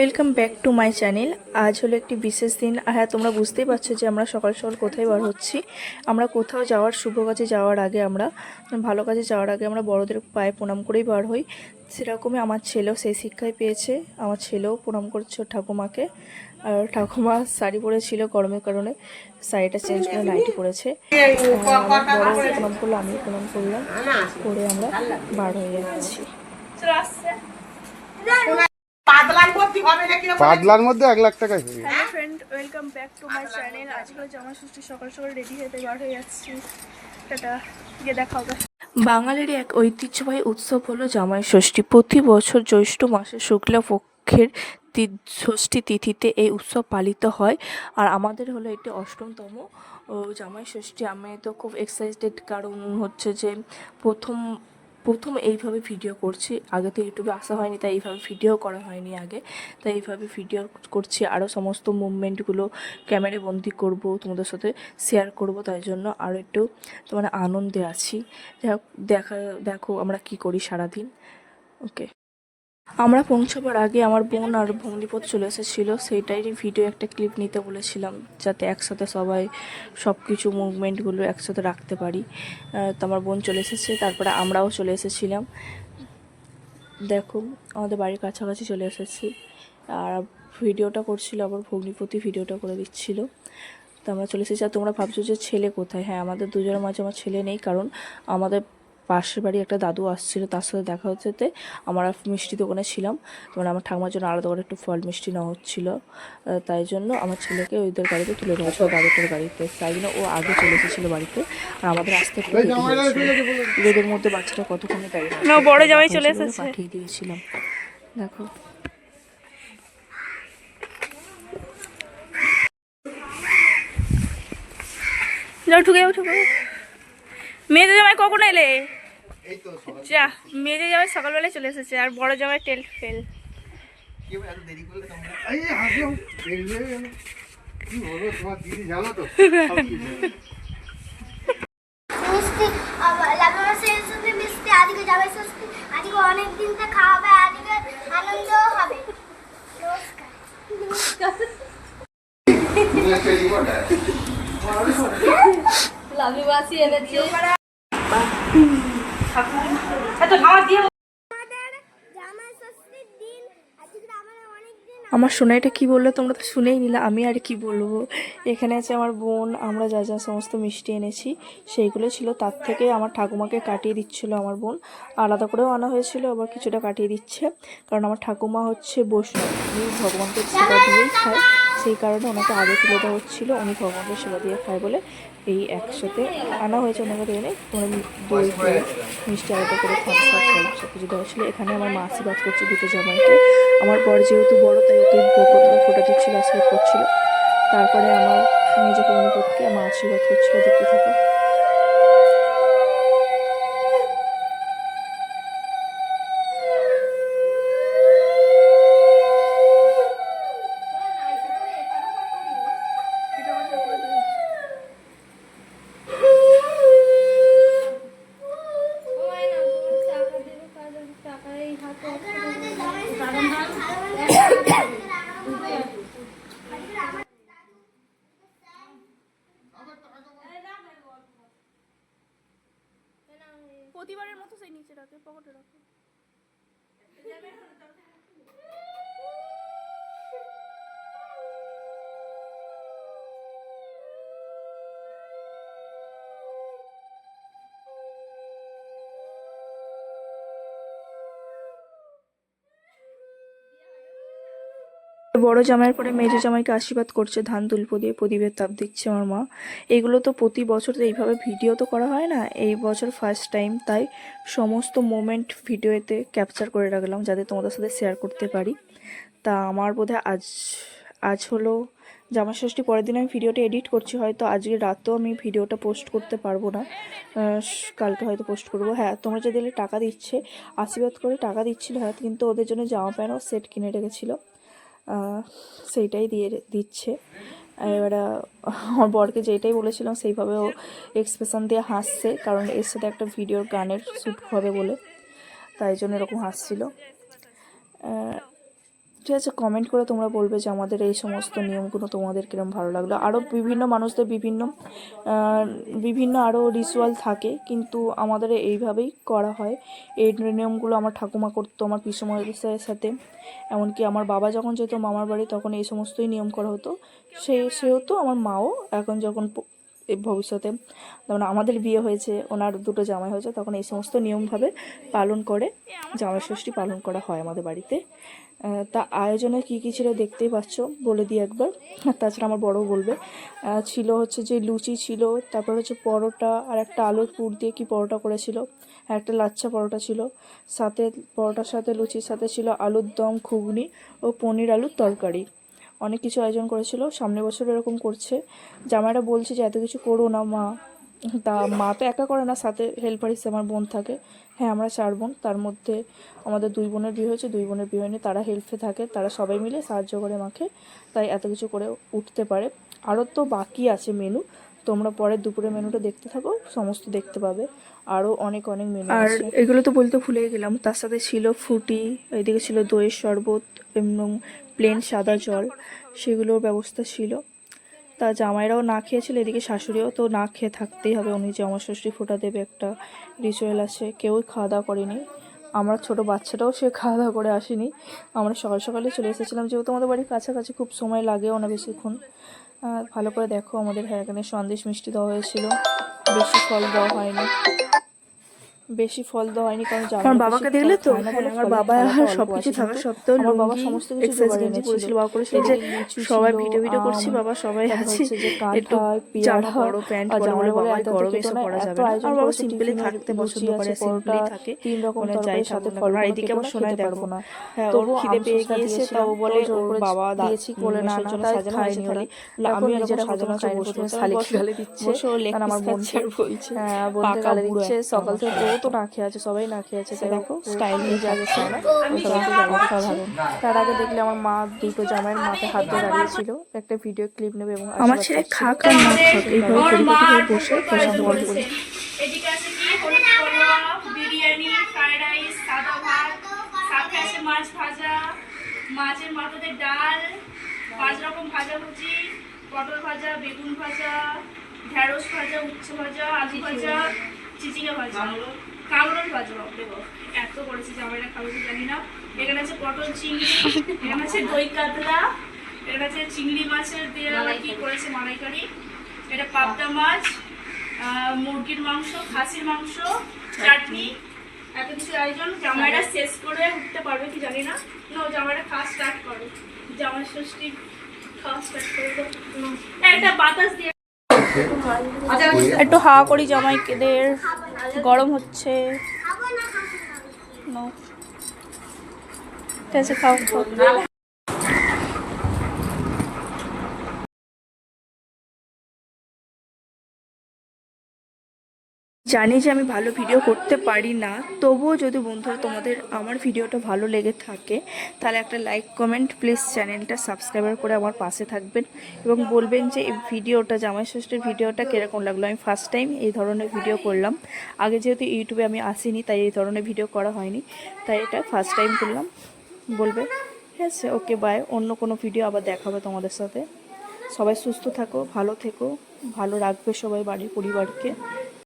Welcome back to my channel. আজ হলো একটি বিশেষ দিন। হ্যাঁ তোমরা বুঝতেই পারছ যে আমরা সকাল সকাল কোথায় বার হচ্ছি। আমরা কোথাও যাওয়ার, শুভ কাজে যাওয়ার আগে আমরা, ভালো কাজে যাওয়ার আগে আমরা বড়দের পায়ে প্রণাম করেই বার হই। সেরকমই আমার ছেলেও সেই শিক্ষাই পেয়েছে। আমার ছেলেও প্রণাম করছে ঠাকুমাকে। আর ঠাকুমা শাড়ি পরেছিল গরমের কারণে, শাড়িটা চেঞ্জ করে নাইটি পরেছে। প্রণাম করল আমি প্রণাম করলাম। করে আমরা বার হয়ে যাচ্ছি পাতলার মধ্যে হবে নাকি পাতলার মধ্যে এক লাখ টাকায় হয়ে hello friend welcome back to my channel আজকে জামা ষষ্ঠী সকাল সকাল রেডি হতে বার হয়ে যাচ্ছি। টাটা গিয়ে দেখা হবে। বাঙালির এক ঐতিহ্যবাহী উৎসব হলো জামাই ষষ্ঠী প্রতি বছর জ্যৈষ্ঠ মাসের শুক্লা পক্ষের ষষ্ঠী তিথিতে এই উৎসব পালিত হয়। আর আমাদের হলো এটি অষ্টমতম। ও জামাই ষষ্ঠী আমি তো খুব এক্সাইটেড কারণ হচ্ছে যে প্রথম প্রথম এইভাবে ভিডিও করছি। আগে তো ইউটিউবে আসা হয়নি, তাই এইভাবে ভিডিও করা হয়নি আগে। তাই এইভাবে ভিডিও করছি আরও সমস্ত মুভমেন্টগুলো ক্যামেরা বন্দি করব, তোমাদের সাথে শেয়ার করব, তাই জন্য আরও একটু তোমার আনন্দে আছি। দেখা, দেখো আমরা কি করি সারাদিন। ওকে আমরা পৌঁছাবার আগে আমার বোন আর ভগ্নিপথ চলে এসেছিল। সেইটারই ভিডিও একটা ক্লিপ নিতে বলেছিলাম, যাতে একসাথে সবাই সব কিছু মুভমেন্টগুলো একসাথে রাখতে পারি। তো আমার বোন চলে এসেছে, তারপরে আমরাও চলে এসেছিলাম। দেখো, আমাদের বাড়ির কাছাকাছি চলে এসেছি। আর ভিডিওটা করছিল আবার ভগ্নিপতি ভিডিওটা করে দিচ্ছিল। তো আমরা চলে এসেছি। আর তোমরা ভাবছ যে ছেলে কোথায়? হ্যাঁ আমাদের দুজনের মাঝে আমার ছেলে নেই, কারণ আমাদের পাশের বাড়ি একটা দাদু আসছিল তার সাথে দেখা হচ্ছে আমরা মিষ্টি দোকানে ছিলাম। মানে আমার ঠাকুমার জন্য আলাদা করে একটু ফল মিষ্টি নেওয়া হচ্ছিল। তাই জন্য আমার ছেলেকে ওইদের গাড়িতে তুলে দেওয়া ছিল দাদুদের গাড়িতে তাই জন্য ও আগে চলে এসেছিল বাড়িতে। আর আমাদের আসতে একটু দেরি হয়েছিল। রোদের মধ্যে বাচ্চাটা কতক্ষণে দাঁড়িয়ে বড় জামাই চলে এসেছে। পাঠিয়ে দিয়েছিলাম। দেখো। যাও ঠুকে যাও ঠুকে মেয়েদের জামাই কখন এলে? যা মেয়েদের জামাই সকালবেলায় চলে এসেছে আর বড় জামাই টেল ফেল। এই হাসো, দেখবে। কি হলো তোমার দিদি জানো তো। সব কিছু। মিষ্টি আবার লাভা মাসের সাথে মিষ্টি আজকে যাবে ষষ্ঠী আজকে অনেক দিন খাওয়াবে আজকে আনন্দ হবে। নমস্কার। ষষ্ঠীর দিন আজকে আমরা আমার সোনাইটা কি বলল তোমরা তো শুনেই নিলে, আমি আর কি বলব? এখানে আছে আমার বোন, আমরা যা যা সমস্ত মিষ্টি এনেছি, সেইগুলো ছিল। তার থেকে আমার ঠাকুমাকে কাটিয়ে দিচ্ছিল আমার বোন। আলাদা করেও আনা হয়েছিল, আবার কিছুটা কাটিয়ে দিচ্ছে। কারণ আমার ঠাকুমা হচ্ছে উনি ভগবানকে খায় সেই কারণে ওনাকে আগে তুলে দেওয়া হচ্ছিল। উনি ভগবানকে সেবা দিয়ে খায় বলে এই একসাথে আনা হয়েছে ওনাকে এনে দই ফই, মিষ্টি আলাদা করে খাওয়া ফল সব কিছু দেওয়া ছিল এখানে আমার মা আশীর্বাদ করছে দুটো জামাইকে। আমার বর যেহেতু বড় তাই ওকে প্রথমে ফোটা দিচ্ছিল আশীর্বাদ করছিল। তারপরে আমার নিজেকে কর্মীপক্ষে আমার আশীর্বাদ করছিল দেখতে থাকো। প্রতিবারের মতো সেই নিচে রাখে পকেটে রাখো। বড় জামাইয়ের পরে মেজো জামাইকে আশীর্বাদ করছে, ধান তুলপো দিয়ে প্রদীপের তাপ দিচ্ছে আমার মা। এগুলো তো প্রতি বছর তো এইভাবে ভিডিও তো করা হয় না। এই বছর ফার্স্ট টাইম তাই সমস্ত মোমেন্ট ভিডিওতে ক্যাপচার করে রাখলাম যাতে তোমাদের সাথে শেয়ার করতে পারি। তা আমার বোধহয় আজ আজ হলো জামা ষষ্ঠী পরের দিন আমি ভিডিওটা এডিট করছি, হয়তো আজকে রাতেও আমি ভিডিওটা পোস্ট করতে পারব না। কালকে হয়তো পোস্ট করব। হ্যাঁ তোমরা যে দিলে টাকা দিচ্ছে, আশীর্বাদ করে টাকা দিচ্ছিল হয়তো কিন্তু ওদের জন্য জামা প্যান্টও সেট কিনে রেখেছিলো। সেইটাই দিয়ে দিচ্ছে। এবার, আমার বরকে যেটাই বলেছিলাম, সেইভাবে ও এক্সপ্রেশন দিয়ে হাসছে, কারণ এর সাথে একটা ভিডিওর গানের শ্যুট হবে বলে। তাই জন্য এরকম হাসছিল। ঠিক আছে কমেন্ট করে তোমরা বলবে যে আমাদের এই সমস্ত নিয়মগুলো তোমাদের কিরম ভালো লাগল। আরও বিভিন্ন মানুষদের বিভিন্ন বিভিন্ন আরও রিচুয়াল থাকে, কিন্তু আমাদের এইভাবেই করা হয়। এই নিয়মগুলো আমার ঠাকুমা করতো আমার পিসময়ের সাথে। এমনকি আমার বাবা যখন যেত মামার বাড়ি, তখন এই সমস্তই নিয়ম করা হতো। সে সেহেতু আমার মাও। এখন যখন ভবিষ্যতে যেমন আমাদের বিয়ে হয়েছে, ওনার দুটো জামাই হয়েছে, তখন এই সমস্ত নিয়মভাবে পালন করে জামাই ষষ্ঠী পালন করা হয় আমাদের বাড়িতে। তা আয়োজনে কী কী ছিল দেখতেই পাচ্ছ, বলে দিই একবার। আর তাছাড়া আমার বড়ও বলবে। ছিল হচ্ছে যে লুচি ছিল, তারপর হচ্ছে পরোটা আর একটা আলুর পুর দিয়ে কি পরোটা করেছিল একটা লাচ্ছা পরোটা ছিল। সাথে পরোটার সাথে লুচির সাথে ছিল আলুর দম, ঘুগনি ও পনির আলুর তরকারি। অনেক কিছু আয়োজন করেছিল। সামনের বছর এরকম করছে। জামাইরা বলছে যে, এত কিছু করো না, মা। তা মা তো একা করে না সাথে হেল্পার হিসেবে আমার বোন থাকে। হ্যাঁ আমরা চার বোন তার মধ্যে আমাদের দুই বোনের বিয়ে হয়েছে দুই বোনের বিয়ে হয়নি তারা হেল্পে থাকে তারা সবাই মিলে সাহায্য করে মাকে তাই এত কিছু করে উঠতে পারে। আরও তো বাকি আছে মেনু তোমরা পরে দুপুরে মেনুটা দেখতে থাকো সমস্ত দেখতে পাবে। আরও অনেক অনেক মেনু আর এগুলো তো বলতে ভুলে গেলাম তার সাথে ছিল ফুটি এদিকে ছিল দইয়ের শরবত এবং প্লেন সাদা জল সেগুলোর ব্যবস্থা ছিল। তা জামাইরাও না খেয়েছিল, এদিকে শাশুড়িও তো না খেয়ে থাকতেই হবে। উনি যে আমার ষষ্ঠী ফোটা দেবে একটা রিচুয়াল আছে, কেউই খাওয়া দাওয়া করেনি। আমরা ছোট বাচ্চাটাও সে খাওয়া দাওয়া করে আসেনি। আমরা সকাল সকালে চলে এসেছিলাম, যেহেতু আমাদের বাড়ির কাছাকাছি খুব সময় লাগেও না বেশিক্ষণ ভালো করে দেখো, আমাদের এখানে সন্দেশ মিষ্টি দেওয়া হয়েছিল। বেশি ফল দেওয়া হয়নি। বেশি ফল দেওয়া হয়নি কারণ আমার বাবাকে দেখলে তো? হ্যাঁ আমার আমার বাবা আর সবকিছু থাকা সত্ত্বেও আমার বাবা সমস্ত কিছু জোগাড় গেঞ্জি পরেছিল বাবা করেছিল যে সবাই ভিডিও ভিডিও করছি বাবা সবাই আছি একটু যারা বড় প্যান্ট পরে বলে বাবা এত গরমে এসব পরা যাবে না আয়োজন আর বাবা সিম্পলি থাকতে পছন্দ করে সিম্পলি থাকে তিন রকম তরকারি সাথে না ফল। আর এদিকে আমার সোনাই দেখো হ্যাঁ ওর খিদে পেয়ে গিয়েছে তাও বলে ওর বাবা দিয়েছি বলে না না জন্য সাজানো হয়েছে থালি। আমি নিজেরা সাজানো খাইনি বসে বসে শালিক দিচ্ছে। আমার বোন বলছে, হ্যাঁ পাকা দিচ্ছে সকাল থেকে তো না খেয়ে আছে সবাই না খেয়ে আছে তাই দেখো। স্টাইল নিয়ে যা গেছে না অসাধারণ তার আগে দেখলে আমার মা দুটো জামাইয়ের মাথায় হাত দিয়ে দাঁড়িয়েছিল। একটা ভিডিও ক্লিপ নেবে এবং আমার ছেলে। খাক আর না খাক এইভাবে পরিপাটি হয়ে বসে পছন্দ করে। বলে এদিকে আছে কি? বিরিয়ানি ফ্রাইড রাইস সাদা ভাত সাথে আছে মাছ ভাজা মাছের মাথাতে ডাল পাঁচ রকম ভাজা ভুজি পটল ভাজা বেগুন ভাজা ঢেঁড়স ভাজা উচ্ছে ভাজা আলু ভাজা চিচিঙ্গা ভাজা। ভাজা বাপরে এত করেছি জামাইরা খাবে কি জানি না। এখানে আছে পটল চিংড়ি, এখানে আছে দই কাতলা, এখানে আছে চিংড়ি মাছের দিয়ে কি করেছে মালাইকারি। এটা পাবদা মাছ মুরগির মাংস, খাসির মাংস, চাটনি, এত কিছু আয়োজন। জামাইরা শেষ করে উঠতে পারবে কি জানি না। না জামাইরা খাওয়া স্টার্ট করো। জামাই ষষ্ঠী খাওয়া স্টার্ট করে একটা বাতাস দিয়ে একটু হাওয়া করি জামাইকেদের গরম হচ্ছে. ঠিক আছে খাও। জানি যে আমি ভালো ভিডিও করতে পারি না, তবুও যদি বন্ধুরা তোমাদের আমার ভিডিওটা ভালো লেগে থাকে, তাহলে একটা লাইক কমেন্ট প্লিজ চ্যানেলটা সাবস্ক্রাইবার করে আমার পাশে থাকবেন এবং বলবেন যে এই ভিডিওটা জামাই ষষ্ঠীর ভিডিওটা কীরকম লাগল? আমি ফার্স্ট টাইম এই ধরনের ভিডিও করলাম। আগে যেহেতু ইউটিউবে আমি আসিনি, তাই এই ধরনের ভিডিও করা হয়নি, তাই এটা ফার্স্ট টাইম করলাম। বলবে ঠিক আছে ওকে বাই অন্য কোনো ভিডিও আবার দেখাবে তোমাদের সাথে। সবাই সুস্থ থাকো, ভালো থেকো, ভালো রাখবে সবাই বাড়ির পরিবারকে।